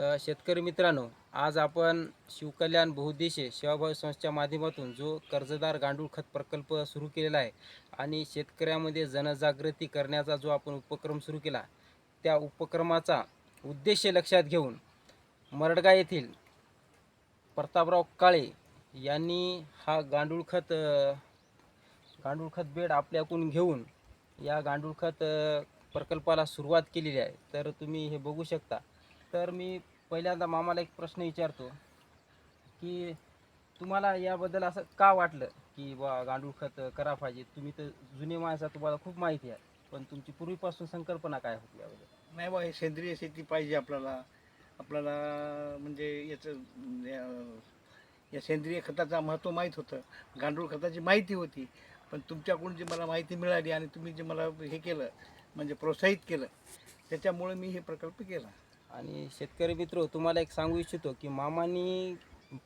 तर शेतकरी मित्रांनो आज आपण शिवकल्याण बहुद्देशीय सेवाभावी संस्थेच्या माध्यमातून जो कर्जदार गांडूळ खत प्रकल्प सुरू केलेला आहे आणि शेतकऱ्यामध्ये जनजागृती करण्याचा जो आपण उपक्रम सुरू केला त्या उपक्रमाचा उद्देश लक्षात घेऊन मरडगा येथील प्रतापराव काळे यांनी हा गांडूळ खत गांडूळ खत बेड आपल्याकडून घेऊन या गांडूळ खत प्रकल्पाला सुरुवात केलेली आहे. तर तुम्ही हे बघू शकता. तर मी पहिल्यांदा मामाला एक प्रश्न विचारतो की तुम्हाला याबद्दल असं का वाटलं की बा गांडूळ खत करा पाहिजे? तुम्ही तर जुने माणसा तुम्हाला खूप माहिती आहे पण तुमची पूर्वीपासून संकल्पना काय होती याबद्दल? नाही बा हे सेंद्रिय शेती पाहिजे आपल्याला. आपल्याला म्हणजे याचं या- या सेंद्रिय खताचं महत्त्व माहीत होतं. गांडूळ खताची माहिती होती पण तुमच्याकडून जी मला माहिती मिळाली आणि तुम्ही जे मला हे केलं म्हणजे प्रोत्साहित केलं त्याच्यामुळे मी हे प्रकल्प केला. आणि शेतकरी मित्र तुम्हाला एक सांगू इच्छितो की मामानी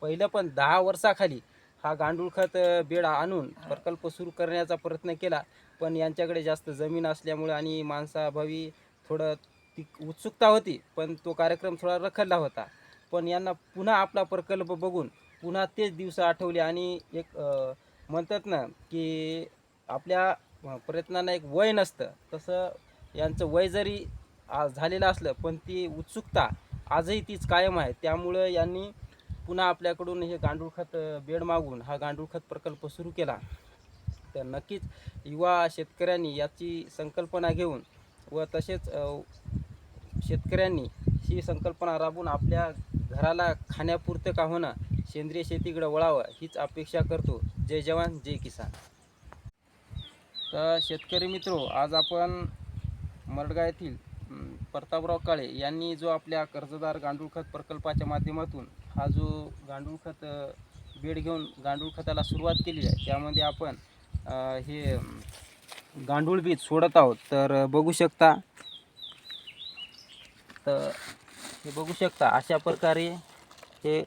पहिलं पण दहा वर्षाखाली हा गांडूळ खत बेड आणून प्रकल्प सुरू करण्याचा प्रयत्न केला. पण यांच्याकडे जास्त जमीन असल्यामुळे आणि माणसाभावी थोडं ती उत्सुकता होती पण तो कार्यक्रम थोडा रखडला होता. पण यांना पुन्हा आपला प्रकल्प बघून पुन्हा तेच दिवस आठवले आणि एक म्हणतात ना की आपल्या प्रयत्नांना एक वय नसतं. तसं यांचं वय जरी झालेलं असलं पण ती उत्सुकता आजही तीच कायम आहे. त्यामुळं यांनी पुन्हा आपल्याकडून हे गांडूळ खत बेड मागून हा गांडूळ खत प्रकल्प सुरू केला. तर नक्कीच युवा शेतकऱ्यांनी याची संकल्पना घेऊन व तसेच शेतकऱ्यांनी ही संकल्पना राबवून आपल्या घराला खाण्यापुरतं का होणं सेंद्रिय शेतीकडे वळावं हीच अपेक्षा करतो. जय जवान जय किसान. तर शेतकरी मित्रो आज आपण मरडगा येथील प्रतापराव काळे यांनी जो आपल्या कर्जदार गांडूळ खत प्रकल्पाच्या माध्यमातून हा जो गांडूळ खत बेड घेऊन गांडूळ खताला सुरुवात केली आहे त्यामध्ये आपण हे गांडूळ बीज सोडत आहोत. तर बघू शकता तर हे बघू शकता अशा प्रकारे हे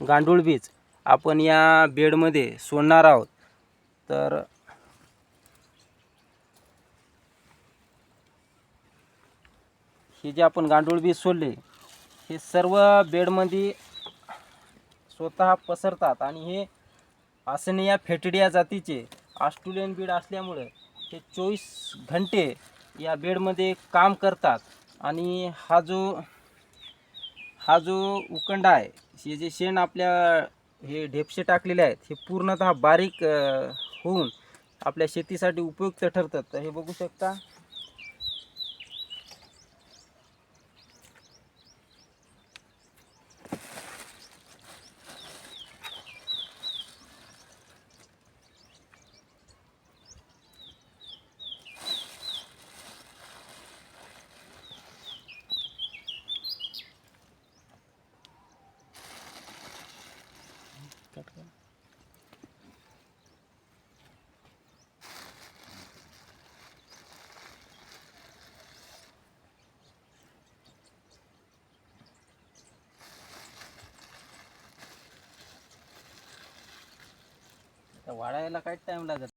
गांडूळ बीज आपण या बेडमध्ये सोडणार आहोत. तर हे जे आपण गांडूळ बी सोडले हे सर्व बेडमध्ये स्वतः पसरतात आणि हे आसनिया फेटडिया जातीचे ऑस्ट्रेलियन बीड असल्यामुळे हे चोवीस घंटे या बेडमध्ये काम करतात. आणि हा जो हा जो उकंडा आहे हे जे शेण आपल्या हे ढेपशे टाकलेले आहेत हे पूर्णतः बारीक होऊन आपल्या शेतीसाठी उपयुक्त ठरतात. तर हे बघू शकता तर वाढायला काय टाइम लागत